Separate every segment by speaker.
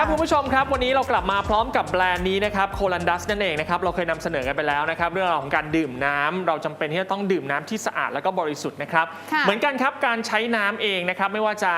Speaker 1: ค่ะ
Speaker 2: สวัสดีครับคุณผู้ชมครับ วันนี้เรากลับมาพร้อมกับแบรนด์นี้นะครับโคลันดัสนั่นเองนะครับเราเคยนำเสนอกันไปแล้วนะครับเรื่องราวของการดื่มน้ำเราจำเป็นที่จะต้องดื่มน้ำที่สะอาดแล้วก็บริสุทธิ์นะครับ
Speaker 1: ค่ะ
Speaker 2: เหมือนกันครับการใช้น้ำเองนะครับไม่ว่าจะ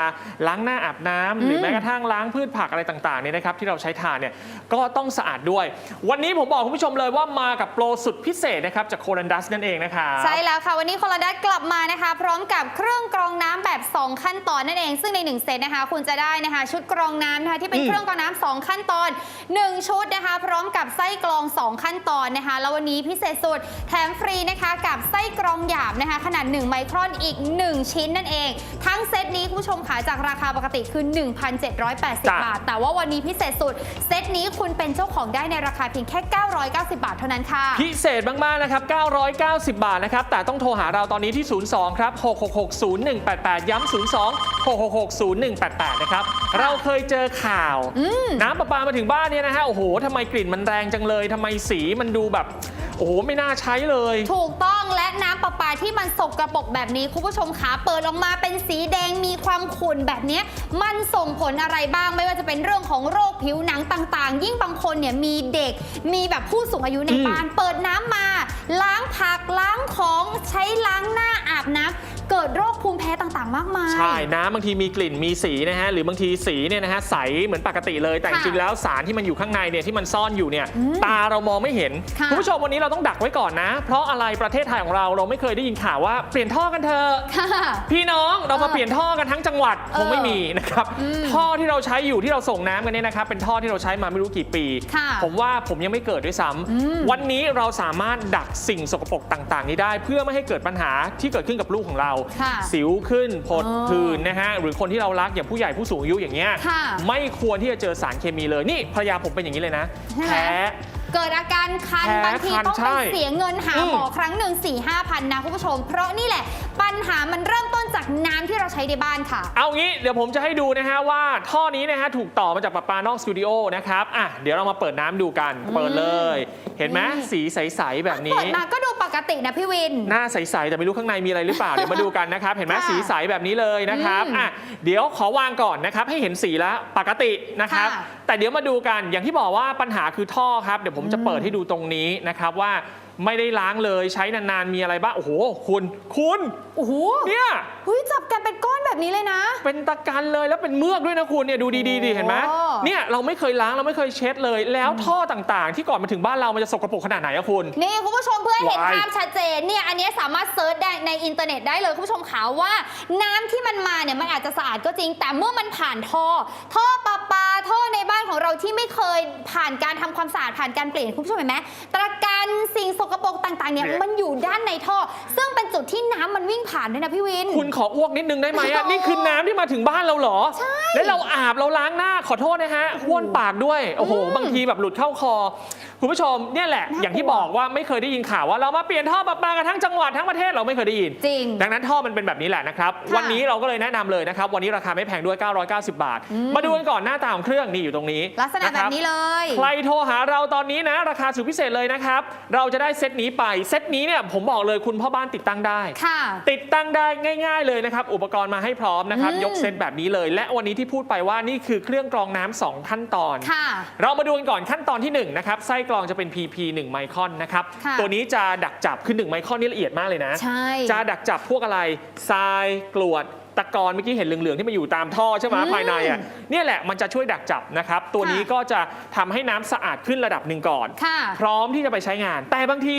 Speaker 2: ล้างหน้าอาบน้ำหรือ
Speaker 1: ม
Speaker 2: แม้กระทั่งล้างพืชผักอะไรต่างๆเนี่ยนะครับที่เราใช้ทานเนี่ยก็ต้องสะอาดด้วย วันนี้ผมบอกคุณผู้ชมเลยว่ามากับโปรสุดพิเศษนะครับจากโคลันดัสนั่นเองนะครับ
Speaker 1: ใช่แล้วค่ะวันนี้โคลาดัสกลับมานะคะ พร้อมกับเครื่องกรองน้ำแบบ 2 ขั้นตอนนั่นเอง ซึ่งใน1เซตนะคะคุณจะได้นะคะชุดกรองน้ำนะคะที่เป็น
Speaker 2: อืม
Speaker 1: เครื่องกรองน้ำ2ขั้นตอน 1 ชุดนะคะ พร้อมกับไส้กรอง 2 ขั้นตอนนะคะ แล้ววันนี้พิเศษสุดแถมฟรีนะคะกับไส้กรองหยาบนะคะ ขนาด 1 ไมครอนอีก 1 ชิ้นนั่นเอง ทั้งเซตนี้คุณผู้ชมขาจากราคาปกติคือ 1,780
Speaker 2: จ้ะ
Speaker 1: บาท แต่ว่าวันนี้พิเศษสุด เซตนี้คุณเป็นเจ้าของได้ในราคาเพียงแค่ 990 บาทเท่านั้นค่ะ
Speaker 2: พิเศษมาก ๆ นะครับ 990 บาทนะครับ แต่ต้องโทรหาเราตอนนี้ที่ 02 ครับ 6660188 ย้ำ 02 6660188 นะครับ เราเคยเจอข่าวน้ำประปามาถึงบ้านเนี่ยนะฮะ โอ้โหทำไมกลิ่นมันแรงจังเลยทำไมสีมันดูแบบ โอ้โห ไม่น่าใช้เลย
Speaker 1: ถูกต้องและน้ำประปาที่มันสกกระปรกแบบนี้คุณผู้ชมขาเปิดออกมาเป็นสีแดงมีความขุ่นแบบเนี้ยมันส่งผลอะไรบ้างไม่ว่าจะเป็นเรื่องของโรคผิวหนังต่างๆ ยิ่งบางคนเนี่ยมีเด็กมีแบบผู้สูงอายุใน
Speaker 2: อืม
Speaker 1: บ้าน เปิดน้ำมา ล้างผักล้างของใช้ล้างหน้าอาบน้ำ เกิดโรคภูมิแพ้ต่างๆ มากมาย
Speaker 2: ใช่น้ำบางทีมีกลิ่นมีสีนะฮะหรือบางทีสีเนี่ยนะฮะใสเหมือนปกติเลยแต่จ
Speaker 1: ค่ะ
Speaker 2: ริงๆแล้วสารที่มันอยู่ข้างในเนี่ยที่มันซ่อนอยู่เนี่ย
Speaker 1: อืม
Speaker 2: ตาเรามองไม่เห็น
Speaker 1: ค่ะ
Speaker 2: ณผู้ชมวันนี้เราต้องดักไว้ก่อนนะ เพราะอะไรประเทศไทยของเราเราไม่เคยได้ยินข่าวว่าเปลี่ยนท่อกันเถอะ
Speaker 1: ค่ะ
Speaker 2: พี่น้องเรามา
Speaker 1: เออ
Speaker 2: เปลี่ยนท่อกันทั้งจังหวัด
Speaker 1: เออ
Speaker 2: คงไม่มีนะครับ
Speaker 1: อืม
Speaker 2: ท่อที่เราใช้อยู่ที่เราส่งน้ำกันเนี่ยนะครับเป็นท่อที่เราใช้มาไม่รู้กี่ปี
Speaker 1: ค่ะ
Speaker 2: ผมว่าผมยังไม่เกิดด้วยซ้ำ
Speaker 1: อืม
Speaker 2: วันนี้เราสามารถดักสิ่งสกปรกต่าง ๆ นี้ได้ เพื่อไม่ให้เกิดปัญหาที่เกิดขึ้นกับลูกของเรา
Speaker 1: ค่ะ
Speaker 2: สิวขึ้นผด
Speaker 1: เออ
Speaker 2: ผื่นนะฮะหรือคนที่เรารักอย่างผู้ใหญ่ผู้สูงอายุอย่างเงี้ย
Speaker 1: ค่ะ
Speaker 2: ไม่ควรที่จะเจอสารเคมีเลยนี่ภรรยาผมเป็นอย่างนี้เลยนะ
Speaker 1: ใช่ไหม
Speaker 2: แพ้
Speaker 1: เกิดอาการคัน
Speaker 2: แพ้
Speaker 1: บางที
Speaker 2: คัน
Speaker 1: ต้อง
Speaker 2: ใช่
Speaker 1: ไปเสียเงินหา
Speaker 2: อืม
Speaker 1: หมอครั้งหนึ่ง4ี่ห้าพันนะคุณผู้ชม เพราะนี่แหละ ปัญหามันเริ่มต้น จากน้ำที่เราใช้ในบ้านค่ะ
Speaker 2: เอางี้เดี๋ยวผมจะให้ดูนะฮะว่าท่อนี้นะฮะถูกต่อมาจากประปานอกสตูดิโอนะครับอะเดี๋ยวเรามาเปิดน้ำดูกัน เปิดเลย เห็นไหม
Speaker 1: นี่
Speaker 2: สีใสๆแบบนี้
Speaker 1: เปิดมาก็ดูปกตินะพี่วิน
Speaker 2: หน้าใสๆแต่ไม่รู้ข้างในมีอะไรหรือเปล่า เดี๋ยวมาดูกันนะครับ เห็นไหม
Speaker 1: ค่ะ
Speaker 2: สีใสแบบนี้เลยนะครับ
Speaker 1: อืม
Speaker 2: อะเดี๋ยวขอวางก่อนนะครับ ให้เห็นสีแล้วปกตินะครับ
Speaker 1: ค่ะ
Speaker 2: แต่เดี๋ยวมาดูกันอย่างที่บอกว่าปัญหาคือท่อครับ เดี๋ยวผมจะเปิดให้ดูตรงนี้นะครับว่า ไม่ได้ล้างเลยใช้นานๆมีอะไรบ้างโอ้โห คุณ คุณ
Speaker 1: โอ้โห
Speaker 2: เนี่ย
Speaker 1: เฮ้ยจับกันเป็นก้อนแบบนี้เลยนะ
Speaker 2: เป็นตะกันเลยแล้วเป็นเมือกด้วยนะคุณเนี่ยดูดีๆดิเห็นไหม
Speaker 1: โอ้
Speaker 2: เนี่ยเราไม่เคยล้างเราไม่เคยเช็ดเลย แล้วท่อต่างๆ ที่ก่อนมาถึงบ้านเรามันจะสกปรกขนาดไหนอะคุณ
Speaker 1: นี่คุณผู้ชมเพื่อให้เห็น
Speaker 2: วาย
Speaker 1: ภาพชัดเจนเนี่ยอันนี้สามารถเซิร์ชได้ในอินเทอร์เน็ตได้เลยคุณผู้ชมขาว่า น้ำที่มันมาเนี่ยมันอาจจะสะอาดก็จริง แต่เมื่อมันผ่านท่อ ท่อประปาท่อในบ้านของเราที่ไม่เคยผ่านการทำความสะอาดผ่านการเปลี่ยนคุณผู้ชมเห็นไหมตะกันสิ่งสกปรกต่างๆเนี่ย
Speaker 2: เนี่ย
Speaker 1: มันอยู่ด้านในท่อ ซึ่งเป็นจุดที่น้ำมันวิ่งผ่านด้วยนะพี่วิน
Speaker 2: คุณขออ้วกนิดนึงได้ไหม
Speaker 1: โอ้
Speaker 2: อะนี่คือน้ำที่มาถึงบ้านเราเหรอ
Speaker 1: ใช่
Speaker 2: แล้วเราอาบเราล้างหน้าขอโทษนะฮะบ้วนปากด้วย โอ้โห
Speaker 1: อืม
Speaker 2: บางทีแบบหลุดเข้าคอ คุณผู้ชมเนี่ยแหละ
Speaker 1: น่ากลัว
Speaker 2: อย่างที่บอกว่าไม่เคยได้ยินข่าวว่าเรามาเปลี่ยนท่อประปากันทั้งจังหวัดทั้งประเทศเราไม่เคยได้ยิน
Speaker 1: จริง
Speaker 2: ดังนั้นท่อมันเป็นแบบนี้แหละนะครับ
Speaker 1: ค่ะ
Speaker 2: วันนี้เราก็เลยแนะนำเลยนะครับ วันนี้ราคาไม่แพงด้วย 990 บาท
Speaker 1: อืม
Speaker 2: มาดูกันก่อนหน้าตาของเครื่องนี่อยู่ตรงนี้
Speaker 1: ลักษณะ
Speaker 2: ค
Speaker 1: แบ
Speaker 2: รั
Speaker 1: บนี้เลย
Speaker 2: ใครโทรหาเราตอนนี้นะ ราคาสุดพิเศษเลยนะครับ เราจะได้เซตนี้ไป เซตนี้เนี่ยผมบอกเลยคุณพ่อบ้านติดตั้งได้
Speaker 1: ค่ะ
Speaker 2: ติดตั้งได้ง่าย ๆเลยนะครับ อุปกรณ์มาให้พร้อมนะครับ
Speaker 1: อืม
Speaker 2: ยกเซตแบบนี้เลย และวันนี้ที่พูดไปว่านี่คือเครื่องกรองน้ำสองขั้นตอน
Speaker 1: ค่ะ
Speaker 2: เรามาดูกันก่อนขั้นตอนที่1นะครับไส้กรองจะเป็น PP 1ไมครอนนะครับ
Speaker 1: ค่ะ
Speaker 2: ตัวนี้จะดักจับคือ1ไมครอนนี่ละเอียดมากเลยนะ
Speaker 1: ใช่
Speaker 2: จะดักจับพวกอะไรทรายกรวด ตะกอนเมื่อกี้เห็นเหลืองๆที่มาอยู่ตามท่อใช่ไหม
Speaker 1: อืม
Speaker 2: ภายในอะเนี่ยแหละมันจะช่วยดักจับนะครับ ตัว
Speaker 1: ค่ะ
Speaker 2: นี้ก็จะทำให้น้ำสะอาดขึ้นระดับหนึ่งก่อน
Speaker 1: ค่ะ
Speaker 2: พร้อมที่จะไปใช้งาน แต่บางที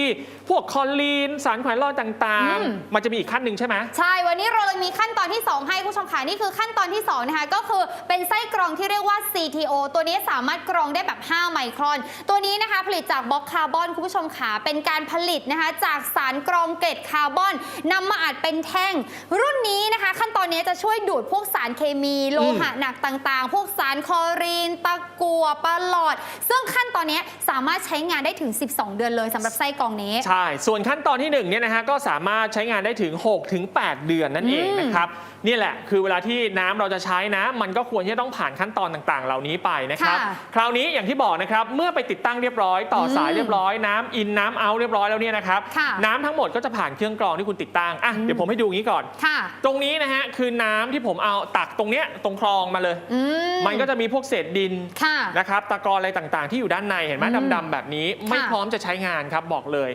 Speaker 2: พวกคอลีน สารแขวนลอยต่าง
Speaker 1: อืม
Speaker 2: ๆมันจะมีอีกขั้นหนึ่งใช่ไหม
Speaker 1: ใช่ วันนี้เราเลยมีขั้นตอนที่ 2 ให้คุณผู้ชมค่ะนี่คือขั้นตอนที่2นะคะก็คือเป็นไส้กรองที่เรียกว่า CTO ตัวนี้สามารถกรองได้แบบ 5 ไมครอน ตัวนี้นะคะผลิตจากบล็อกคาร์บอนคุณผู้ชมค่ะเป็นการผลิตนะคะจากสารกรองเกล็ดคาร์บอนนำมาอัดเป็นแท่ง รุ่นนี้นะคะ ขั้นตอนอนนี้จะช่วยดูดพวกสารเคมีโลหะหนักต่างๆ พวกสารคลอรีน ตะกั่วปลอด ซึ่งขั้นตอนนี้สามารถใช้งานได้ถึง 12 เดือนเลยสำหรับไส้กรองนี้
Speaker 2: ใช่ ส่วนขั้นตอนที่1เนี่ยนะฮะก็สามารถใช้งานได้ถึง6ถึง8เดือนนั่นเอง
Speaker 1: อืม
Speaker 2: นะครับ นี่แหละ คือเวลาที่น้ำเราจะใช้นะ มันก็ควรที่จะต้องผ่านขั้นตอนต่างๆ เหล่านี้ไปนะครับ
Speaker 1: ค่ะ
Speaker 2: คราวนี้อย่างที่บอกนะครับเมื่อไปติดตั้งเรียบร้อยต่อสาย
Speaker 1: อืม
Speaker 2: เรียบร้อยน้ำอินน้ำเอาเรียบร้อยแล้วเนี่ยนะครับ
Speaker 1: ค่ะ
Speaker 2: น้ำทั้งหมดก็จะผ่านเครื่องกรองที่คุณติดตั้งอะ
Speaker 1: อืม
Speaker 2: เดี๋ยวผมให้ดูอย่างนี้ก่อน
Speaker 1: ค่ะ
Speaker 2: ตรงนี้นะฮะคือน้ำที่ผมเอาตักตรงเนี้ยตรงคลองมาเลย
Speaker 1: อื
Speaker 2: มันก็จะมีพวกเศษดิน
Speaker 1: ค่ะ
Speaker 2: นะครับตะกอนอะไรต่างๆ ที่อยู่ด้านในเห็นไหม
Speaker 1: อืม
Speaker 2: ดำๆแบบนี้ไม่
Speaker 1: ค่ะ
Speaker 2: พร้อมจะใช้งานครับบอกเลย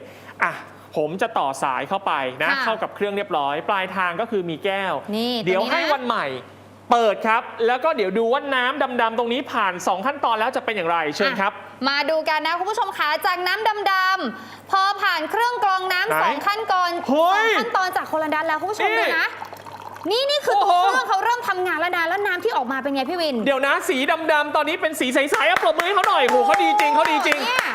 Speaker 2: อะ ผมจะต่อสายเข้าไปนะ
Speaker 1: ค่ะ
Speaker 2: เข้ากับเครื่องเรียบร้อย ปลายทางก็คือมีแก้ว
Speaker 1: นี่
Speaker 2: เดี๋ยว
Speaker 1: ตัวนี้นะ
Speaker 2: ให้วันใหม่ เปิดครับ แล้วก็เดี๋ยวดูว่าน้ำดำๆตรงนี้ผ่าน 2 ขั้นตอนแล้วจะเป็นอย่างไรเชิญครับ
Speaker 1: อะมาดูกันนะคุณผู้ชมคะจากน้ำดำๆพอผ่านเครื่องกรองน้ำ
Speaker 2: ไหน
Speaker 1: สองขั้นตอน
Speaker 2: เฮ้
Speaker 1: สอง
Speaker 2: ย
Speaker 1: ขั้นตอนจากโคลันดัสแล้วคุณผู้ชม
Speaker 2: นี่
Speaker 1: ดูนะ นี่นี่คือ
Speaker 2: โอ้
Speaker 1: ตัว
Speaker 2: โห
Speaker 1: เครื่องเขาเริ่มทำงานแล้วนะแล้วน้ำที่ออกมาเป็นไงพี่วิน
Speaker 2: เดี๋ยวนะสีดำๆตอนนี้เป็นสีใสๆอะปรบมือให้เขาหน่อยโหเขาดีจริงเขาดีจริง
Speaker 1: เนี่ย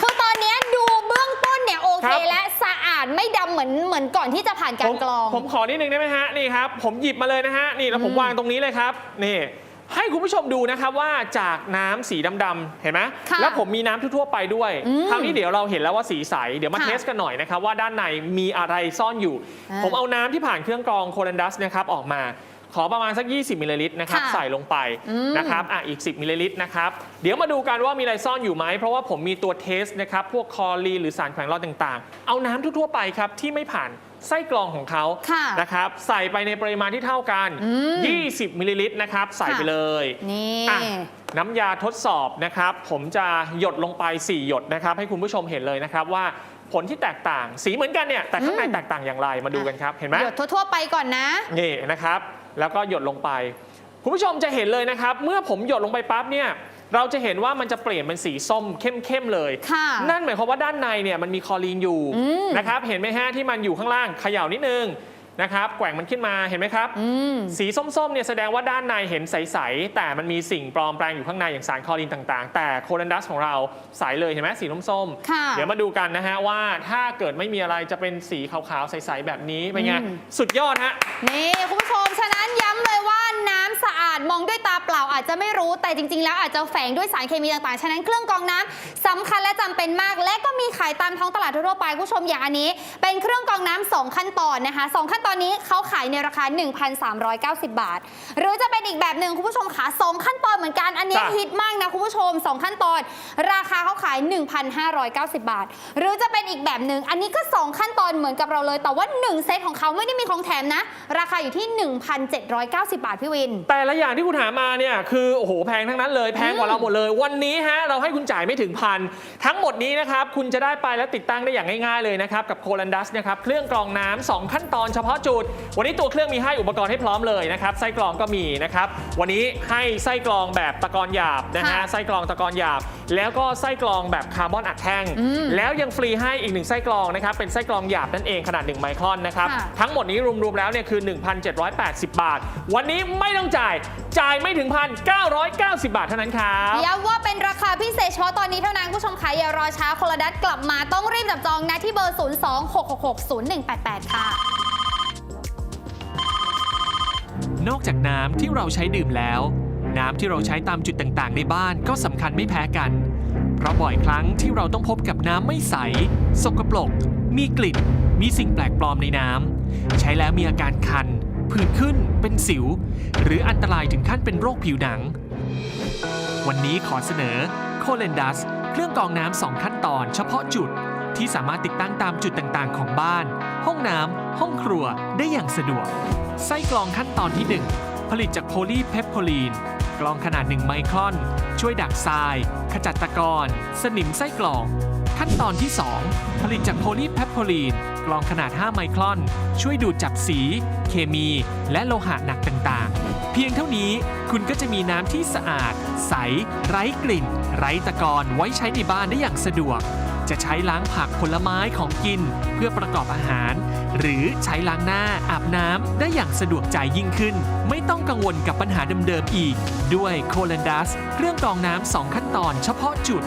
Speaker 1: คือตอนเนี้ยดูเบื้องต้น เนี่ยโอ
Speaker 2: ค
Speaker 1: เครับและสะอาดไม่ดำเหมือนเหมือนก่อนที่จะผ่านกา
Speaker 2: ผ
Speaker 1: ร
Speaker 2: ม
Speaker 1: กรอง
Speaker 2: ผมขอนิดนึงได้ไหมฮะนี่ครับผมหยิบมาเลยนะฮะนี่แล้วผม
Speaker 1: อืม
Speaker 2: วางตรงนี้เลยครับนี่ให้คุณผู้ชมดูนะครับว่าจากน้ำสีดำๆเห็นไหม
Speaker 1: ค่ะ
Speaker 2: แล้วผมมีน้ำทั่วๆไปด้วย
Speaker 1: อืม
Speaker 2: คราวนี้เดี๋ยวเราเห็นแล้วว่าสีใส เดี๋ยวมา
Speaker 1: ค่ะ
Speaker 2: เทสกันหน่อยนะครับว่าด้านในมีอะไรซ่อนอยู่
Speaker 1: อ่า
Speaker 2: ผมเอาน้ำที่ผ่านเครื่องกรองโคลันดัสนะครับออกมา ขอประมาณสัก 20 มิลลิลิตรนะครับ
Speaker 1: ค่ะ
Speaker 2: ใส่ลงไป
Speaker 1: อืม
Speaker 2: นะครับอะอีก 10 มิลลิลิตรนะครับเดี๋ยวมาดูกันว่ามีอะไรซ่อนอยู่ไหมเพราะว่าผมมีตัวเทสนะครับพวกคอรีนหรือสารแขวงรอดต่างๆ เอาน้ำทั่วๆไปครับที่ไม่ผ่านไส้กรองของเขา
Speaker 1: ค่ะ
Speaker 2: นะครับใส่ไปในปริมาณที่เท่ากัน
Speaker 1: อืม
Speaker 2: 20 มิลลิลิตรนะครับใส่ไป
Speaker 1: ค่ะ
Speaker 2: เลย
Speaker 1: นี่
Speaker 2: อะน้ำยาทดสอบนะครับ ผมจะหยดลงไป 4 หยดนะครับ ให้คุณผู้ชมเห็นเลยนะครับว่าผลที่แตกต่างสีเหมือนกันเนี่ยแต่ข้างใน
Speaker 1: อืม
Speaker 2: แตกต่างอย่างไรมาดูกันครับ เห็นไหม
Speaker 1: หยดทั่ว ๆ ไปก่อนนะ
Speaker 2: นี่นะครับ แล้วก็หยดลงไป คุณผู้ชมจะเห็นเลยนะครับ เมื่อผมหยดลงไปปั๊บเนี่ยเราจะเห็นว่ามันจะเปลี่ยนเป็นสีส้มเข้มๆเลย
Speaker 1: ค่ะ
Speaker 2: นั่นหมายความว่าด้านในเนี่ยมันมีคลอรีนอยู่
Speaker 1: อืม
Speaker 2: นะครับเห็นไหมฮะที่มันอยู่ข้างล่างเขย่านิดนึง นะครับแกว่งมันขึ้นมาเห็นไหมครับ
Speaker 1: อืม
Speaker 2: สีส้มๆเนี่ยแสดงว่าด้านในเห็นใส ๆ แต่มันมีสิ่งปลอมแปลงอยู่ข้างในอย่างสารคลอรีนต่างๆ แต่โคลันดัสของเราใสเลยเห็นไหมสีส้ม
Speaker 1: ค่ะ
Speaker 2: ๆเดี๋ยวมาดูกันนะฮะว่าถ้าเกิดไม่มีอะไรจะเป็นสีขาวๆใสๆแบบนี้เป็นไง
Speaker 1: อืม
Speaker 2: สุดยอดฮะ
Speaker 1: นี่คุณผู้ชมฉะนั้นย้ำเลยว่าน้ำสะอาดมองด้วยตาเปล่าอาจจะไม่รู้แต่จริง ๆ แล้วอาจจะแฝงด้วยสารเคมีต่างๆ ฉะนั้นเครื่องกรองน้ำสำคัญและจำเป็นมาก และก็มีขายตามท้องตลาดทั่วๆไปคุณผู้ชมอย่างอันนี้ เป็นเครื่องกรองน้ำสองขั้นตอนนะคะสองขั้นตอนนี้เขาขายในราคา 1,390 บาท หรือจะเป็นอีกแบบหนึ่งคุณผู้ชมขาสองขั้นตอนเหมือนกันอันนี้
Speaker 2: จ้ะ
Speaker 1: ฮิตมากนะคุณผู้ชมสองขั้นตอน ราคาเขาขาย 1,590 บาท หรือจะเป็นอีกแบบหนึ่งอันนี้ก็สองขั้นตอนเหมือนกับเราเลย แต่ว่าหนึ่งเซตของเขาไม่ได้มีของแถมนะ ราคาอยู่ที่ 1,790 บาทพี่วิน
Speaker 2: แต่ละอย่างที่คุณหามาเนี่ยคือโอ้โหแพงทั้งนั้นเลยแพงกว่าเราหมดเลย วันนี้ฮะเราให้คุณจ่ายไม่ถึงพันทั้งหมดนี้นะครับคุณจะได้ไปแล้วติดตั้งได้อย่างง่ายๆเลยนะครับกับโคลันดัสนะครับเครื่องกรองน้ำสองขั้นตอนเฉพาะจุด วันนี้ตัวเครื่องมีให้อุปกรณ์ให้พร้อมเลยนะครับ ไส้กรองก็มีนะครับ วันนี้ให้ไส้กรองแบบตะกอนหยาบนะฮะ
Speaker 1: ค่ะ
Speaker 2: ไส้กรองตะกอนหยาบ แล้วก็ไส้กรองแบบคาร์บอนอัดแท่ง
Speaker 1: อืม
Speaker 2: แล้วยังฟรีให้อีกหนึ่งไส้กรองนะครับ เป็นไส้กรองหยาบนั่นเองขนาด 1 ไมครอนนะครับ
Speaker 1: ค่ะ
Speaker 2: ทั้งหมดนี้รวมๆแล้วเนี่ยคือ 1,780 บาท วันนี้ไม่ต้องจ่าย จ่ายไม่ถึงพัน990 บาทเท่านั้นครับ
Speaker 1: ย้ำว่าเป็นราคาพิเศษเฉพาะตอนนี้เท่านั้นคุณผู้ชมคะอย่ารอช้าโคลดัสกลับมาต้องรีบจับจองนะที่เบอร์ 026660188 ค่ะ
Speaker 2: นอกจากน้ำที่เราใช้ดื่มแล้ว น้ำที่เราใช้ตามจุดต่างๆ ในบ้านก็สำคัญไม่แพ้กัน เพราะบ่อยครั้งที่เราต้องพบกับน้ำไม่ใส สกปรก มีกลิ่น มีสิ่งแปลกปลอมในน้ำ ใช้แล้วมีอาการคัน ผื่นขึ้น เป็นสิว หรืออันตรายถึงขั้นเป็นโรคผิวหนัง วันนี้ขอเสนอ c o l e n d u s เครื่องกรองน้ำสองขั้นตอนเฉพาะจุด ที่สามารถติดตั้งตามจุดต่างๆ ของบ้าน ห้องน้ำห้องครัวได้อย่างสะดวก ไส้กรองขั้นตอนที่ 1 ผลิตจากโพลีเพปโพลีน กรองขนาด 1 ไมครอน ช่วยดักทราย ขจัดตะกอนสนิมไส้กรอง ขั้นตอนที่ 2 ผลิตจากโพลีเพปโพลีน กรองขนาด 5 ไมครอน ช่วยดูดจับสี เคมี และโลหะหนักต่างๆ เพียงเท่านี้คุณก็จะมีน้ำที่สะอาด ใส ไร้กลิ่น ไร้ตะกอนไว้ใช้ในบ้านได้อย่างสะดวก จะใช้ล้างผักผลไม้ของกิน เพื่อประกอบอาหาร หรือใช้ล้างหน้าอาบน้ำได้อย่างสะดวกใจยิ่งขึ้น ไม่ต้องกังวลกับปัญหาเดิมๆอีก ด้วยโคลันดัสเครื่องกรองน้ำสองขั้นตอนเฉพาะจุด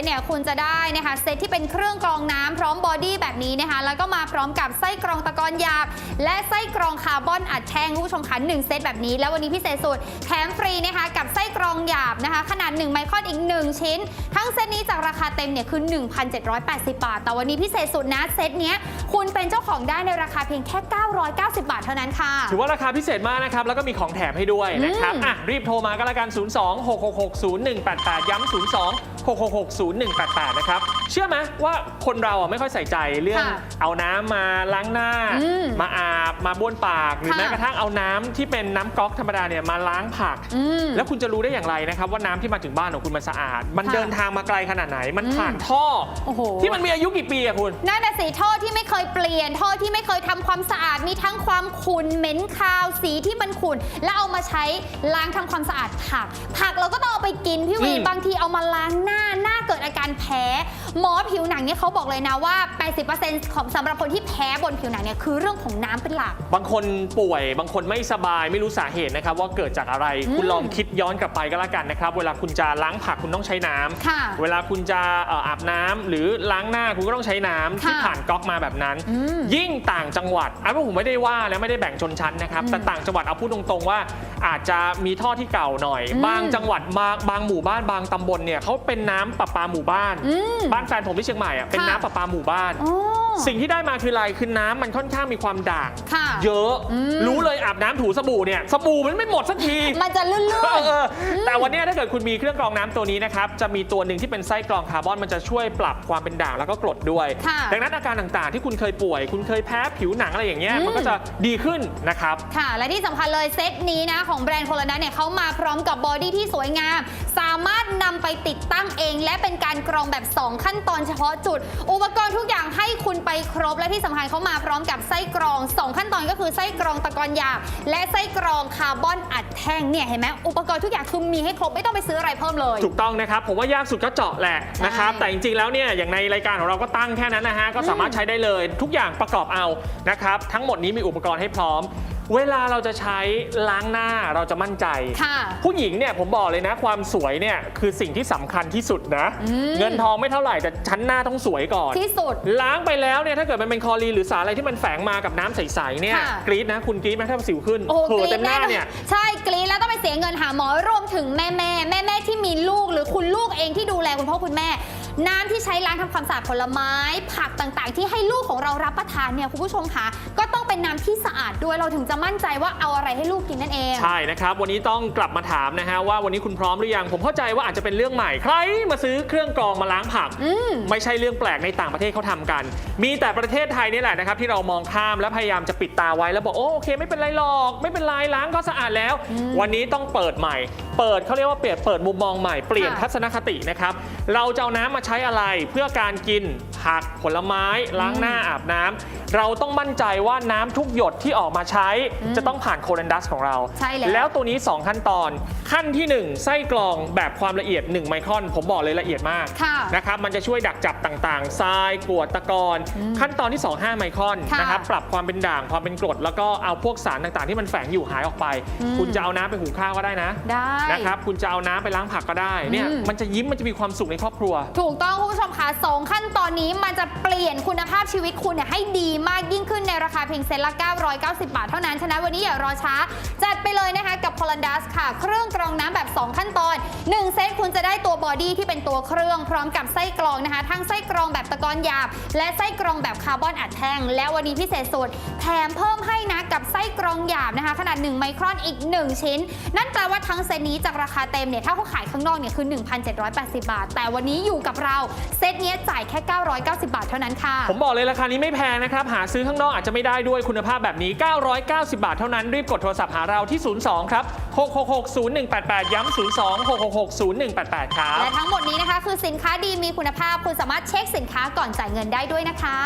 Speaker 1: ตเนี่ยคุณจะได้นะคะเซตที่เป็นเครื่องกรองน้ำพร้อมบอดี้แบบนี้นะคะแล้วก็มาพร้อมกับไส้กรองตะกอนหยาบ และไส้กรองคาร์บอนอัดแท่งคุณผู้ชมคะ1เซตแบบนี้ แล้ววันนี้พิเศษสุดแถมฟรีนะคะกับไส้กรองหยาบนะคะ ขนาด 1 ไมครอนอีก 1 ชิ้น ทั้งเซตนี้จากราคาเต็มเนี่ยคือ 1,780 บาท แต่วันนี้พิเศษสุดนะเซตเนี้ยคุณเป็นเจ้าของได้ในราคาเพียงแค่ 990 บาทเท่านั้นค่ะ
Speaker 2: ถือว่าราคาพิเศษมากนะครับแล้วก็มีของแถมให้ด้วยนะครับ
Speaker 1: อืม
Speaker 2: อะรีบโทรมาก็แล้วกัน 0 2 6 6 6 0 1 8 8 ย้ำ 0 2 6 6 6 0 1 8 8 นะครับ เชื่อไหมว่าคนเราอะไม่ค่อยใส่ใจเรื่อง
Speaker 1: ค่ะ
Speaker 2: เอาน้ำมาล้างหน้า
Speaker 1: อืม
Speaker 2: มาอาบมาบ้วนปาก หรือ
Speaker 1: ค่ะ
Speaker 2: แม้กระทั่งเอาน้ำที่เป็นน้ำก๊อกธรรมดาเนี่ยมาล้างผัก
Speaker 1: อืม
Speaker 2: แล้วคุณจะรู้ได้อย่างไรนะครับว่าน้ำที่มาถึงบ้านของคุณมันสะอาด มัน
Speaker 1: ค่ะ
Speaker 2: เดินทางมาไกลขนาดไหน มัน
Speaker 1: อืม
Speaker 2: ผ่านท่อ
Speaker 1: โอ้โห
Speaker 2: ที่มันมีอายุกี่ปีอะคุณ
Speaker 1: นั่นน่ะสิท่อที่ไม่เคยเปลี่ยน ท่อที่ไม่เคยทำความสะอาดมีทั้งความขุ่นเหม็นคาวสีที่มันขุ่นแล้วเอามาใช้ล้างทำความสะอาดผัก ผักเราก็ต้องเอาไปกินพี่วี
Speaker 2: อืม
Speaker 1: บางทีเอามาล้างหน้าหน้าเกิดอาการแพ้ หมอผิวหนังเนี่ยเขาบอกเลยนะว่า 80%ของสำหรับคนที่แพ้บนผิวหนังเนี่ยคือเรื่องของน้ำเป็นหลัก
Speaker 2: บางคนป่วย บางคนไม่สบายไม่รู้สาเหตุนะครับว่าเกิดจากอะไร
Speaker 1: อืม
Speaker 2: คุณลองคิดย้อนกลับไปก็แล้วกันนะครับ เวลาคุณจะล้างผักคุณต้องใช้น้ำ
Speaker 1: ค่ะ
Speaker 2: เวลาคุณจะเอ่ออาบน้ำหรือล้างหน้าคุณก็ต้องใช้น้ำที่
Speaker 1: ค่ะ
Speaker 2: ผ่านก๊อกมาแบบนั้น
Speaker 1: อืม
Speaker 2: ยิ่งต่างจังหวัดอันนี้ผมไม่ได้ว่าและไม่ได้แบ่งชนชั้นนะครับ
Speaker 1: อืม
Speaker 2: แต่ต่างจังหวัดเอาพูดตรงๆว่า อาจจะมีท่อที่เก่าหน่อย
Speaker 1: อืม
Speaker 2: บางจังหวัดบางบางหมู่บ้านบางตำบลเนี่ยเขาเป็นน้ำประปาหมู่บ้าน
Speaker 1: อืม
Speaker 2: บ้านแฟนผมที่เชียงใหม่อะเป็น
Speaker 1: ค่ะ
Speaker 2: น้ำประปาหมู่บ้าน
Speaker 1: โอ้
Speaker 2: สิ่งที่ได้มาคืออะไรคือน้ำมันค่อนข้างมีความด่าง
Speaker 1: ค่ะ
Speaker 2: เยอะ
Speaker 1: อืม
Speaker 2: รู้เลยอาบน้ำถูสบู่เนี่ยสบู่มันไม่หมดสักที
Speaker 1: มันจะลื่น
Speaker 2: เออเออ
Speaker 1: ม
Speaker 2: แต่วันเนี้ยถ้าเกิดคุณมีเครื่องกรองน้ำตัวนี้นะครับจะมีตัวหนึ่งที่เป็นไส้กรองคาร์บอนมันจะช่วยปรับความเป็นด่างแล้วก็กรดด้วย
Speaker 1: ค่ะ
Speaker 2: ดังนั้นอาการต่างๆ ที่คุณเคยป่วย คุณเคยแพ้ผิวหนังอะไรอย่างเงี้ย
Speaker 1: อืม
Speaker 2: มันก็จะดีขึ้นนะครับ
Speaker 1: ค่ะ และที่สำคัญเลยเซตนี้นะของแบรนด์โคลนัสเนี่ยเขามาพร้อมกับบอดี้ที่สวยงาม สามารถนำไปติดตั้งเอง และเป็นการกรองแบบ 2 ขั้นตอนเฉพาะจุด อุปกรณ์ทุกอย่างให้คุณไปครบและที่สำคัญเขามาพร้อมกับไส้กรอง 2 ขั้นตอนก็คือไส้กรองตะกอนหยาบและไส้กรองคาร์บอนอัดแท่งเนี่ยเห็นไหมอุปกรณ์ทุกอย่างคือมีให้ครบไม่ต้องไปซื้ออะไรเพิ่มเลย
Speaker 2: ถูกต้องนะครับผมว่ายากสุดก็เจาะแหละนะครับ
Speaker 1: ใช่
Speaker 2: แต่จริงๆแล้วเนี่ยอย่างในรายการของเราก็ตั้งแค่นั้นนะฮะก็สามารถใช้ได้เลย ทุกอย่างประกอบเอานะครับทั้งหมดนี้มีอุปกรณ์ให้พร้อม เวลาเราจะใช้ล้างหน้าเราจะมั่นใจ
Speaker 1: ค่ะ
Speaker 2: ผู้หญิงเนี่ยผมบอกเลยนะ ความสวยเนี่ยคือสิ่งที่สำคัญที่สุดนะ
Speaker 1: อืม
Speaker 2: เงินทองไม่เท่าไหร่แต่ชั้นหน้าต้องสวยก่อน
Speaker 1: ที่สุด
Speaker 2: ล้างไปแล้วเนี่ยถ้าเกิดมันเป็นคลอรีนหรือสารอะไรที่มันแฝงมากับน้ำใสๆเนี่ย
Speaker 1: ค่ะ
Speaker 2: กรี๊ดนะคุณกรี๊ดไหมถ้าสิวขึ้น
Speaker 1: โอ้โห
Speaker 2: เผล
Speaker 1: ก
Speaker 2: อ
Speaker 1: รี๊
Speaker 2: เต็
Speaker 1: ด
Speaker 2: มห
Speaker 1: แน่
Speaker 2: น้าน
Speaker 1: อน
Speaker 2: เนี่ย
Speaker 1: ใช่กรี๊ดแล้วต้องไปเสียเงินหาหมอรวมถึงแม่แม่แม่แม่ๆที่มีลูกหรือคุณลูกเองที่ดูแลคุณพ่อคุณแม่ น้ำที่ใช้ล้างทำความสะอาดผลไม้ ผักต่างๆ ที่ให้ลูกของเรารับประทานเนี่ยคุณผู้ชมคะก็ต้องเป็นน้ำที่สะอาดด้วยเราถึงจะมั่นใจว่าเอาอะไรให้ลูกกินนั่นเอง
Speaker 2: ใช่นะครับ วันนี้ต้องกลับมาถามนะฮะว่าวันนี้คุณพร้อมหรือยังผมเข้าใจว่าอาจจะเป็นเรื่องใหม่ใครมาซื้อเครื่องกรองมาล้างผัก
Speaker 1: อืม
Speaker 2: ไม่ใช่เรื่องแปลกในต่างประเทศเขาทำกัน มีแต่ประเทศไทยนี่แหละนะครับที่เรามองข้ามและพยายามจะปิดตาไว้แล้วบอกโอ้โอเค ไม่เป็นไรหรอก ไม่เป็นไรล้างก็สะอาดแล้ว วันนี้ต้องเปิดใหม่ เปิดเขาเรียกว่าเปลี่ยนเปิดมุมมองใหม่เปลี่ยน
Speaker 1: ค่ะ
Speaker 2: ทัศนคตินะครับ เราจะเอาน้ำมาใช้อะไรเพื่อการกินผักผลไม้ล้างหน้าอาบน้ำเราต้องมั่นใจว่าน้ำทุกหยดที่ออกมาใช้ จะต้องผ่านโคเรนดัสของเรา
Speaker 1: ใช่แล้ว
Speaker 2: แล้วตัวนี้ 2 ขั้นตอน ขั้นที่ 1 ไส้กรองแบบความละเอียด 1 ไมครอน ผมบอกเลยละเอียดมาก
Speaker 1: ค่ะ
Speaker 2: นะครับมันจะช่วยดักจับต่างๆทรายกรวดตะกอนขั้นตอนที่ 2 5 ไมครอน
Speaker 1: ค่ะ
Speaker 2: นะครับปรับความเป็นด่างความเป็นกรด แล้วก็เอาพวกสารต่างๆ ที่มันแฝงอยู่หายออกไป
Speaker 1: อืม
Speaker 2: คุณจะเอาน้ำไปหุงข้าวก็ได้นะ
Speaker 1: ได้
Speaker 2: นะครับคุณจะเอาน้ำไปล้างผักก็ได้เนี่ย
Speaker 1: อืม
Speaker 2: มันจะยิ้มมันจะมีความสุขในครอบครัว
Speaker 1: ถูกต้องคุณผู้ชมคะสองขั้นตอนนี้มันจะเปลี่ยนคุณภาพชีวิตคุณเนี่ยให้ดีมากยิ่งขึ้นในราคาเพียงเซตละ 990 บาทเท่านั้น ฉะนั้นวันนี้อย่ารอช้า จัดไปเลยนะคะกับ p o l a n d a s ค่ะ เครื่องกรองน้ำแบบ 2 ขั้นตอน 1 เซตคุณจะได้ตัวบอดี้ที่เป็นตัวเครื่องพร้อมกับไส้กรองนะคะ ทั้งไส้กรองแบบตะกอนหยาบ และไส้กรองแบบคาร์บอนอัดแท่ง และวันนี้พิเศษสุดแถมเพิ่มให้นะกับไส้กรองหยาบนะคะ ขนาด 1 ไมครอนอีก 1 ชิ้น นั่นแปลว่าทั้งเซตนี้จากราคาเต็มเนี่ยถ้าเขาขายข้างนอกเนี่ยคือ 1,780 บาท แต่วันนี้อยู่กับเราเซตเนี้ยจ่ายแค่ 990 บาทเท่านั้นค่ะ
Speaker 2: ผมบอกเลยราคานี้ไม่แพงนะครับ หาซื้อข้างนอกอาจจะไม่ได้ด้วยคุณภาพแบบนี้ 990 บาทเท่านั้น รีบกดโทรศัพท์หาเราที่ 02 ครับ 6660188 ย้ำ02 6660188 ครับ
Speaker 1: และทั้งหมดนี้นะคะคือสินค้าดีมีคุณภาพคุณสามารถเช็คสินค้าก่อนจ่ายเงินได้ด้วยนะคะ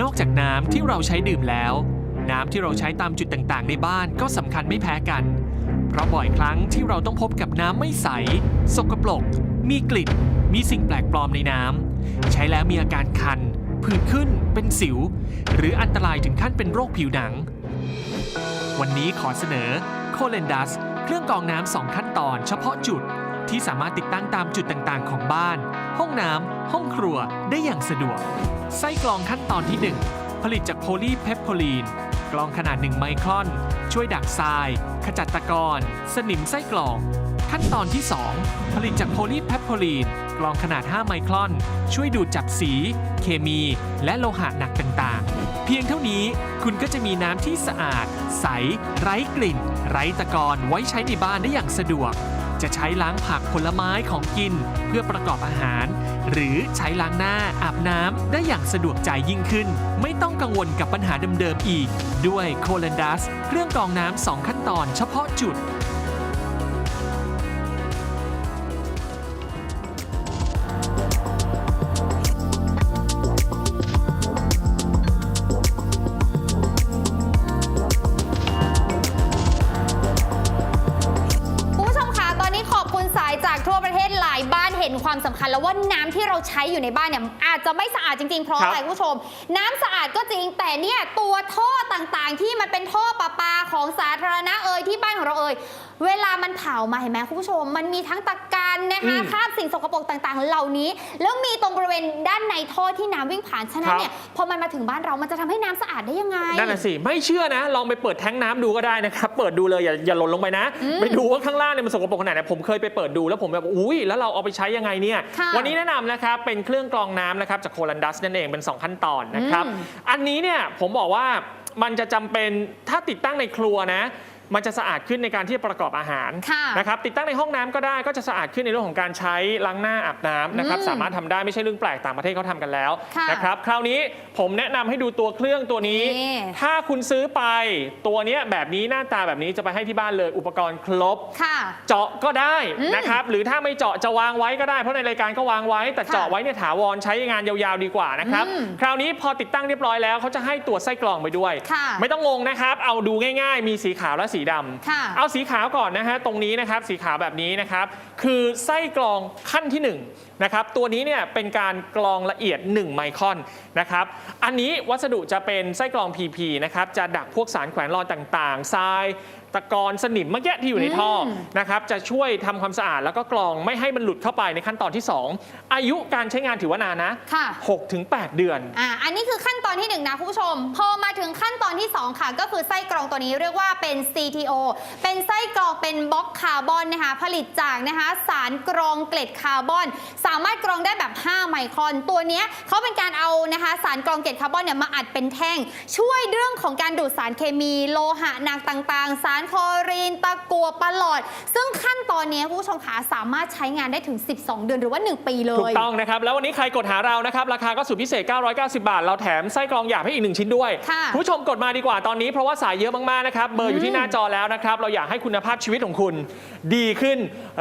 Speaker 3: นอกจากน้ำที่เราใช้ดื่มแล้ว น้ำที่เราใช้ตามจุดต่างๆ ในบ้านก็สำคัญไม่แพ้กัน เพราะบ่อยครั้งที่เราต้องพบกับน้ำไม่ใส สกปรก มีกลิ่น มีสิ่งแปลกปลอมในน้ำ ใช้แล้วมีอาการคัน ผื่นขึ้น เป็นสิว หรืออันตรายถึงขั้นเป็นโรคผิวหนัง วันนี้ขอเสนอโคเลนดัสเครื่องกรองน้ำสองขั้นตอนเฉพาะจุดที่สามารถติดตั้งตามจุดต่างๆ ของบ้าน ห้องน้ำห้องครัวได้อย่างสะดวก ไส้กรองขั้นตอนที่ 1 ผลิตจากโพลีเพปโพลีนกรองขนาด 1 ไมครอน ช่วยดักทราย ขจัดตะกอนสนิมไส้กรอง ขั้นตอนที่ 2 ผลิตจากโพลีเพปโพลีนกรองขนาด 5 ไมครอน ช่วยดูดจับสี เคมี และโลหะหนักต่างๆ เพียงเท่านี้คุณก็จะมีน้ำที่สะอาด ใส ไร้กลิ่น ไร้ตะกอนไว้ใช้ในบ้านได้อย่างสะดวก จะใช้ล้างผักผลไม้ของกิน เพื่อประกอบอาหาร หรือใช้ล้างหน้าอาบน้ำได้อย่างสะดวกใจยิ่งขึ้น ไม่ต้องกังวลกับปัญหาเดิมๆอีก ด้วยโคลันดัสเครื่องกรองน้ำสองขั้นตอนเฉพาะจุด
Speaker 1: อยู่ในบ้านเนี่ยอาจจะไม่สะอาดจริงๆ เพราะ
Speaker 2: ครับ
Speaker 1: อะไรคุณผู้ชม น้ำสะอาดก็จริงแต่เนี่ยตัวท่อต่างๆ ที่มันเป็นท่อประปาของสาธารณะเอ่ยที่บ้านของเราเอ่ยเวลามันเผามาเห็นไหมคุณผู้ชม มันมีทั้งตะกั นนะคะ
Speaker 2: อืม
Speaker 1: คราบสิ่งสกปรกต่างๆ เหล่านี้ แล้วมีตรงบริเวณด้านในท่อที่น้ำวิ่งผ่านฉะนั้นเนี่ยพอมันมาถึงบ้านเรามันจะทำให้น้ำสะอาดได้ยังไง
Speaker 2: นั่นน่ะสิ ไม่เชื่อนะ ลองไปเปิดแท้งน้ำดูก็ได้นะครับ เปิดดูเลยอย่าอย่าหล่นลงไปนะไปดูว่าข้างล่างเนี่ยมันสกปรกขนาดไหนผมเคยไปเปิดดูแล้วผมแบบอุ้ยแล้วเราเอาไปใช้ยังไงเนี่ย
Speaker 1: ค่ะ
Speaker 2: วันนี้แนะนำนะครับเป็นเครื่องกรองน้ำนะครับจากโคลันดัสนั่นเองเป็น 2 ขั้นตอนนะครับ
Speaker 1: อืม
Speaker 2: อันนี้เนี่ยผมบอกว่ามันจะจำเป็นถ้าติดตั้งในครัวนะ มันจะสะอาดขึ้นในการที่จะประกอบอาหาร
Speaker 1: ค่ะ
Speaker 2: นะครับติดตั้งในห้องน้ำก็ได้ก็จะสะอาดขึ้นในเรื่องของการใช้ล้างหน้าอาบน้ำนะครับ
Speaker 1: อืม
Speaker 2: สามารถทำได้ไม่ใช่เรื่องแปลกต่างประเทศเขาทำกันแล้ว
Speaker 1: ค่ะ
Speaker 2: นะครับคราวนี้ผมแนะนำให้ดูตัวเครื่องตัวนี้
Speaker 1: นี่
Speaker 2: ถ้าคุณซื้อไปตัวเนี้ยแบบนี้หน้าตาแบบนี้จะไปให้ที่บ้านเลยอุปกรณ์ครบ
Speaker 1: ค่ะ
Speaker 2: เจาะก็ได้
Speaker 1: อืม
Speaker 2: นะครับหรือถ้าไม่เจาะจะวางไว้ก็ได้เพราะในรายการก็วางไว้ แต่
Speaker 1: ค่ะ
Speaker 2: เจาะไว้เนี่ยถาวรใช้งานยาวๆดีกว่านะครับ
Speaker 1: อืม
Speaker 2: คราวนี้พอติดตั้งเรียบร้อยแล้วเขาจะให้ตัวไส้กรองไปด้วย
Speaker 1: ค่ะ
Speaker 2: ไม่ต้องงงนะครับ เอาดูง่าย ๆ มีสีขาวและสีดำ
Speaker 1: ค่ะ
Speaker 2: เอาสีขาวก่อนนะฮะตรงนี้นะครับสีขาวแบบนี้นะครับคือไส้กรองขั้นที่1นงนะครับตัวนี้เนี่ยเป็นการกรองละเอียด 1 ไมครอนนะครับอันนี้วัสดุจะเป็นไส้กรอง PP นะครับจะดักพวกสารแขวนลอยต่างๆทราย ตะกอนสนิมเมื่อกี้ที่อยู่ในท่ออ
Speaker 1: ม
Speaker 2: นะครับจะช่วยทำความสะอาดแล้วก็กรองไม่ให้มันหลุดเข้าไปในขั้นตอนที่ 2 อายุการใช้งานถือว่านานนะ
Speaker 1: ค่ะ
Speaker 2: 6-8เดือน
Speaker 1: อ่าอันนี้คือขั้นตอนที่1นะคุณผู้ชม พอมาถึงขั้นตอนที่2ค่ะ ก็คือไส้กรองตัวนี้เรียกว่าเป็น CTO เป็นไส้กรองเป็นบล็อกคาร์บอนนะคะผลิตจากนะคะสารกรองเกล็ดคาร์บอน สามารถกรองได้แบบ 5 ไมครอน ตัวเนี้ยเขาเป็นการเอานะคะสารกรองเกล็ดคาร์บอนเนี่ยมาอัดเป็นแท่ง ช่วยเรื่องของการดูดสารเคมี โลหะหนักต่างๆ สารคลอรีน ตะกัวปลอด ซึ่งขั้นตอนนี้คุณผู้ชมขาสามารถใช้งานได้ถึง 12 เดือนหรือว่า 1 ปีเลย
Speaker 2: ถูกต้องนะครับ แล้ววันนี้ใครกดหาเรานะครับ ราคาก็สุดพิเศษ 990 บาท เราแถมไส้กรองหยาบให้อีกหนึ่งชิ้นด้วย
Speaker 1: ค่ะ
Speaker 2: ณผู้ชมกดมาดีกว่าตอนนี้เพราะว่าสายเยอะมากๆนะครับเบอร์อยู่ที่หน้าจอแล้วนะครับเราอยากให้คุณภาพชีวิตของคุณ ดีขึ้น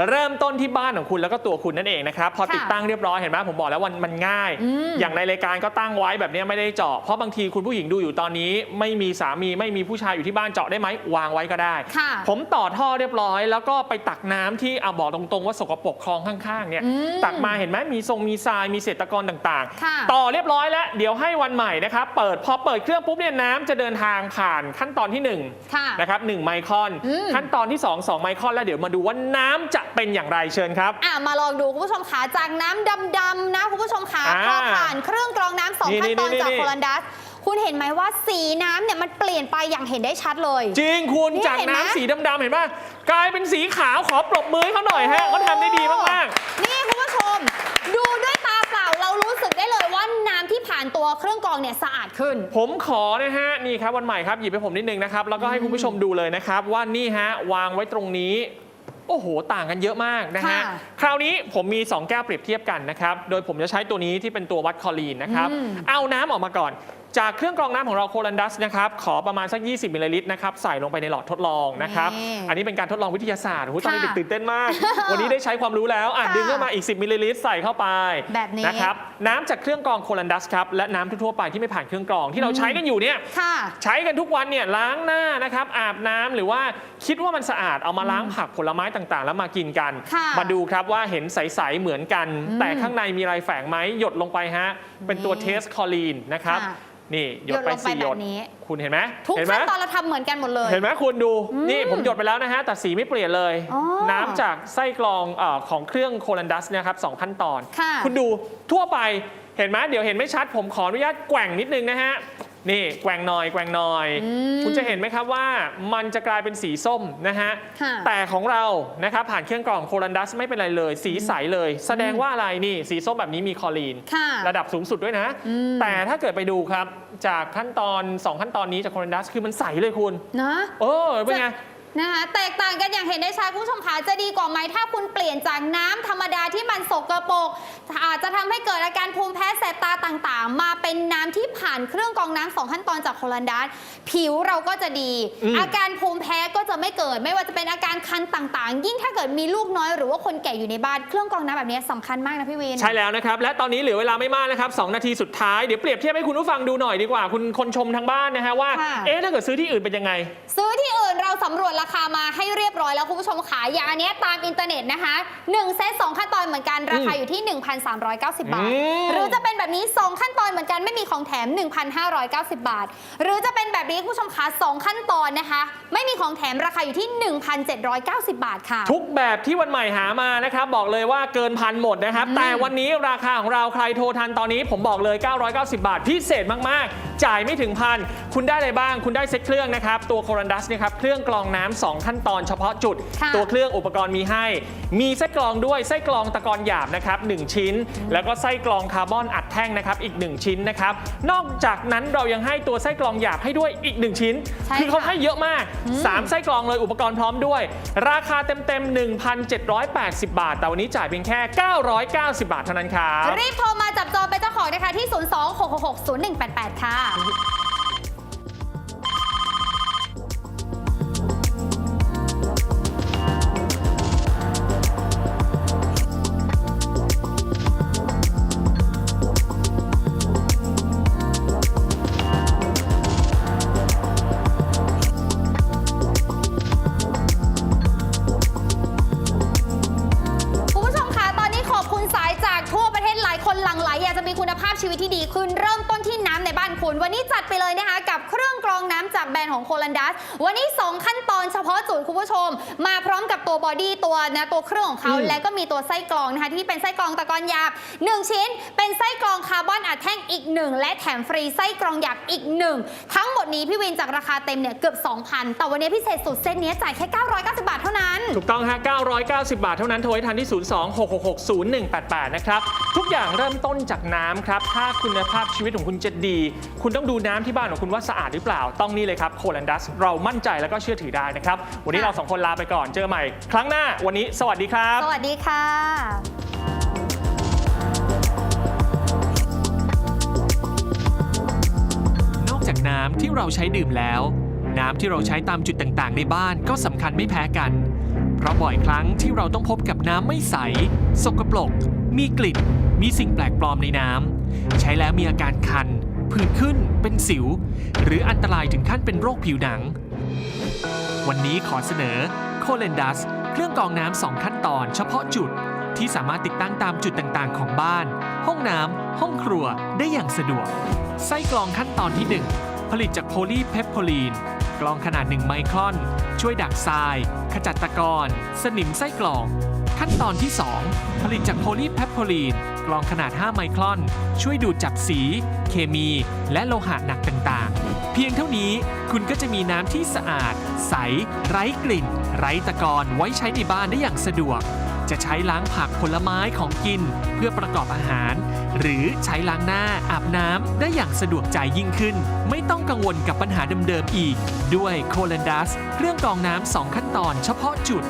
Speaker 2: เริ่มต้นที่บ้านของคุณแล้วก็ตัวคุณนั่นเองนะครับพอ
Speaker 1: ค่ะ
Speaker 2: ติดตั้งเรียบร้อยเห็นไหมผมบอกแล้ววันมันง่าย
Speaker 1: อืม
Speaker 2: อย่างในรายการก็ตั้งไว้แบบนี้ไม่ได้เจาะเพราะบางทีคุณผู้หญิงดูอยู่ตอนนี้ ไม่มีสามีไม่มีผู้ชายอยู่ที่บ้านเจาะได้ไหมวางไว้ก็ได้
Speaker 1: ค่ะ
Speaker 2: ผมต่อท่อเรียบร้อย แล้วก็ไปตักน้ำที่เอาบอกตรงๆว่าสกปรกคลองข้างๆเนี่ย
Speaker 1: อืม
Speaker 2: ตักมาเห็นไหมมีทรงมีทรายมีเศษตะกอนต่าง
Speaker 1: ค่ะ
Speaker 2: ๆ ต่อเรียบร้อยแล้วเดี๋ยวให้วันใหม่นะครับเปิดพอเปิดเครื่องปุ๊บเนี่ยน้ำจะเดินทางผ่านขั้นตอนที่1
Speaker 1: ค่ะ
Speaker 2: นะครับ1ไมครอน
Speaker 1: อืม
Speaker 2: ขั้นตอนที่ 2 2 ไมครอน แล้วเดี๋ยวมาดูว่าน้ำจะเป็นอย่างไรเชิญครับ
Speaker 1: อะมาลองดูคุณผู้ชมขาจากน้ำดำๆนะคุณผู้ชมขา
Speaker 2: อ่า
Speaker 1: พอผ่านเครื่องกรองน้ำสอง
Speaker 2: นี่
Speaker 1: ขั้นตอน
Speaker 2: นี่
Speaker 1: จาก
Speaker 2: นี่
Speaker 1: โคลันดัส คุณเห็นไหมว่าสีน้ำเนี่ยมันเปลี่ยนไปอย่างเห็นได้ชัดเลย
Speaker 2: จริงคุณ
Speaker 1: นี่
Speaker 2: จาก
Speaker 1: เห็นไหม
Speaker 2: น้ำสีดำๆเห็นป่ะกลายเป็นสีขาวขอปรบมือให้เขาหน่อยฮะเขาทำได้ดีมากๆ
Speaker 1: นี่คุณผู้ชม ดูด้วยตาเปล่าเรารู้สึกได้เลยว่าน้ำที่ผ่านตัวเครื่องกรองเนี่ยสะอาดขึ้น
Speaker 2: ผมขอนะฮะนี่ครับวันใหม่ครับหยิบให้ผมนิดนึงนะครับแล้วก็ให้คุณผู้ชมดูเลยนะครับ ว่านี่ฮะวางไว้ตรงนี้ โอ้โห ต่างกันเยอะมากนะฮะ
Speaker 1: ค่ะ
Speaker 2: คราวนี้ผมมี 2 แก้วเปรียบเทียบกันนะครับ โดยผมจะใช้ตัวนี้ที่เป็นตัววัดคลอรีนนะครับ
Speaker 1: อืม
Speaker 2: เอาน้ำออกมาก่อน จากเครื่องกรองน้ำของเราโคลันดัสนะครับขอประมาณสัก 20 มิลลิลิตรนะครับใส่ลงไปในหลอดทดลองนะครับ
Speaker 1: นี่
Speaker 2: อันนี้เป็นการทดลองวิทยาศาสตร์โอ้โหตอนนี้
Speaker 1: ค่ะ
Speaker 2: เด็กตื่นเต้นมาก วันนี้ได้ใช้ความรู้แล้วอะ
Speaker 1: ค่ะ
Speaker 2: ดึงเข้ามาอีก 10 มิลลิลิตรใส่เข้าไป
Speaker 1: แบบนี้
Speaker 2: นะครับน้ำจากเครื่องกรองโคลันดัสครับและน้ำทั่วๆไปที่ไม่ผ่านเครื่องกรองที่เราใช้กันอยู่เนี่ย
Speaker 1: ค่ะ
Speaker 2: ใช้กันทุกวันเนี่ยล้างหน้านะครับอาบน้ำหรือว่าคิดว่ามันสะอาดเอามาล้างผักผลไม้ต่างๆ แล้วมากินกัน
Speaker 1: ค่ะ
Speaker 2: มาดูครับว่าเห็นใส ๆ เหมือนกัน
Speaker 1: อืม
Speaker 2: แต่ข้างในมีอะไรแฝงไหมหยดลงไปฮะเป็นตัว
Speaker 1: นี่
Speaker 2: เทสคอลีนนะครับ
Speaker 1: ค่ะ
Speaker 2: นี่หยดไป
Speaker 1: หยดลงไป
Speaker 2: สี่หยด
Speaker 1: แบบนี้
Speaker 2: คุณเห็นไหม
Speaker 1: ทุก
Speaker 2: เห็นไหม
Speaker 1: ขั้นตอนเราทำเหมือนกันหมดเลย
Speaker 2: เห็นไหมคุณดูนี่ผมหยดไปแล้วนะฮะ แต่สีไม่เปลี่ยนเลย
Speaker 1: อ๋อ
Speaker 2: น้ำจากไส้กรองเออของเครื่องโคลันดัสเนะครับสองขั้นตอน
Speaker 1: ค่ะ
Speaker 2: คุณดูทั่วไปเห็นไหมเดี๋ยวเห็นไม่ชัด ผมขออนุญาตแกว่งนิดนึงนะฮะ นี่แกว่งหน่อยแกว่งหน่อย
Speaker 1: อืม
Speaker 2: คุณจะเห็นไหมครับว่ามันจะกลายเป็นสีส้มนะฮะ
Speaker 1: ค่ะ
Speaker 2: แต่ของเรานะครับผ่านเครื่องกรองโคลันดัสไม่เป็นไรเลย สีใสเลย แสดงว่าอะไรนี่สีส้มแบบนี้มีคอลีน
Speaker 1: ค่ะ
Speaker 2: ระดับสูงสุดด้วยนะ
Speaker 1: อืม
Speaker 2: แต่ถ้าเกิดไปดูครับ จากขั้นตอน 2 ขั้นตอนนี้จากโคลันดัสคือมันใสเลยคุณ
Speaker 1: นะ
Speaker 2: เออเป็นไง
Speaker 1: นะคะแตกต่างกันอย่างเห็นได้ชัดคุณผู้ชมคะจะดีกว่าไหมถ้าคุณเปลี่ยนจากน้ำธรรมดาที่มันสกรปรกอาจจะทำให้เกิดอาการภูมิแพ้แสบตาต่างๆ มาเป็นน้ำที่ผ่านเครื่องกรองน้ำสองขั้นตอนจากโคลันดัสผิวเราก็จะดี
Speaker 2: อืม
Speaker 1: อาการภูมิแพ้ก็จะไม่เกิด ไม่ว่าจะเป็นอาการคันต่างๆ ยิ่งถ้าเกิดมีลูกน้อยหรือว่าคนแก่อยู่ในบ้านเครื่องกรองน้ำแบบนี้สำคัญมากนะพี่วิน
Speaker 2: ใช่แล้วนะครับและตอนนี้เหลือเวลาไม่มากนะครับ2นาทีสุดท้ายเดี๋ยวเปรียบเทียบให้คุณผู้ฟังดูหน่อยดีกว่า คุณคนชมทางบ้านนะฮะว่า
Speaker 1: ค่ะ
Speaker 2: เอ๊ะถ้าเกิดซื้อที่อื่นเป็นยังไง
Speaker 1: ซื้อที่อื่นเราสำรวจราคามาให้เรียบร้อยแล้วคุณผู้ชมขายยาอันเนี้ยตามอินเทอร์เน็ตนะคะ1เซต2ขั้นตอนเหมือนกันราคาอยู่ที่ 1,390 บาท
Speaker 2: อืม
Speaker 1: หรือจะเป็นแบบนี้ 2 ขั้นตอนเหมือนกันไม่มีของแถม 1,590 บาท หรือจะเป็นแบบนี้คุณผู้ชมคะ2ขั้นตอนนะคะ ไม่มีของแถมราคาอยู่ที่ 1,790 บาทค่ะ
Speaker 2: ทุกแบบที่วันใหม่หามานะครับบอกเลยว่าเกินพันหมดนะครับ
Speaker 1: อืม
Speaker 2: แต่วันนี้ราคาของเราใครโทรทันตอนนี้ผมบอกเลย 990 บาท พิเศษมาก ๆ จ่ายไม่ถึงพันคุณได้อะไรบ้าง คุณได้เซ็ตเครื่องนะครับตัวโครันดัสนะครับเครื่องกรองน้ำสองขั้นตอนเฉพาะจุด
Speaker 1: ค่ะ
Speaker 2: ตัวเครื่องอุปกรณ์มีให้ มีไส้กรองด้วยไส้กรองตะกอนหยาบนะครับ1ชิ้น แล้วก็ไส้กรองคาร์บอนอัดแท่งนะครับอีก 1 ชิ้นนะครับนอกจากนั้นเรายังให้ตัวไส้กรองหยาบให้ด้วยอีก 1 ชิ้น
Speaker 1: ใช่
Speaker 2: คือเขา
Speaker 1: ค่ะ
Speaker 2: ให้เยอะมาก 3 ไส้กรองเลยอุปกรณ์พร้อมด้วย ราคาเต็มๆ1,780 บาท แต่วันนี้จ่ายเพียงแค่ 990 บาทเท่านั้นครับ
Speaker 1: รีบโทรมาจับจองเป็นเจ้าของนะคะที่ 026660188 ค่ะ ตัวบอดี้ตัวนะตัวเครื่องของเขา
Speaker 2: อืม
Speaker 1: และก็มีตัวไส้กรองนะคะที่เป็นไส้กรองตะกอนหยาบ 1 ชิ้น เป็นไส้กรองคาร์บอนอัดแท่งอีก 1 และแถมฟรีไส้กรองหยาบอีก 1 ทั้งหมดนี้พี่วินจากราคาเต็มเนี่ยเกือบ 2,000 แต่วันนี้พิเศษสุดเส้นนี้จ่ายแค่ 990 บาทเท่านั้น
Speaker 2: ถูกต้องฮะ990 บาทเท่านั้นโทรให้ทันที่ 026660188 นะครับ ทุกอย่างเริ่มต้นจากน้ำครับ ถ้าคุณภาพชีวิตของคุณจะดี คุณต้องดูน้ำที่บ้านของคุณว่าสะอาดหรือเปล่า ต้องนี่เลยครับโคลันดัสเรามั่นใจแล้วก็เชื่อถือได้นะครับ วันนี้
Speaker 1: ค่ะ
Speaker 2: เราสองคนลาไปก่อน เจอใหม่ ครั้งหน้าวันนี้สวัสดีครับ
Speaker 1: สวัสดีค่ะ
Speaker 3: นอกจากน้ำที่เราใช้ดื่มแล้ว น้ำที่เราใช้ตามจุดต่างๆ ในบ้านก็สำคัญไม่แพ้กัน เพราะบ่อยครั้งที่เราต้องพบกับน้ำไม่ใส สกปรก มีกลิ่น มีสิ่งแปลกปลอมในน้ำ ใช้แล้วมีอาการคัน ผื่นขึ้น เป็นสิว หรืออันตรายถึงขั้นเป็นโรคผิวหนัง วันนี้ขอเสนอโคเลนดัส เครื่องกรองน้ำสองขั้นตอนเฉพาะจุดที่สามารถติดตั้งตามจุดต่างๆ ของบ้าน ห้องน้ำห้องครัวได้อย่างสะดวก ไส้กรองขั้นตอนที่ 1 ผลิตจากโพลีเพปโพลีน กรองขนาด 1 ไมครอน ช่วยดักทราย ขจัดตะกอนสนิมไส้กรอง ขั้นตอนที่ 2 ผลิตจากโพลีเพปโพลีน กรองขนาด 5 ไมครอน ช่วยดูดจับสี เคมี และโลหะหนักต่างๆ เพียงเท่านี้คุณก็จะมีน้ำที่สะอาด ใส ไร้กลิ่น ไร้ตะกอนไว้ใช้ในบ้านได้อย่างสะดวก จะใช้ล้างผักผลไม้ของกินเพื่อประกอบอาหาร หรือใช้ล้างหน้าอาบน้ำได้อย่างสะดวกใจยิ่งขึ้น ไม่ต้องกังวลกับปัญหาเดิมๆอีก ด้วยโคลันดัสเครื่องกรองน้ำสองขั้นตอนเฉพาะจุด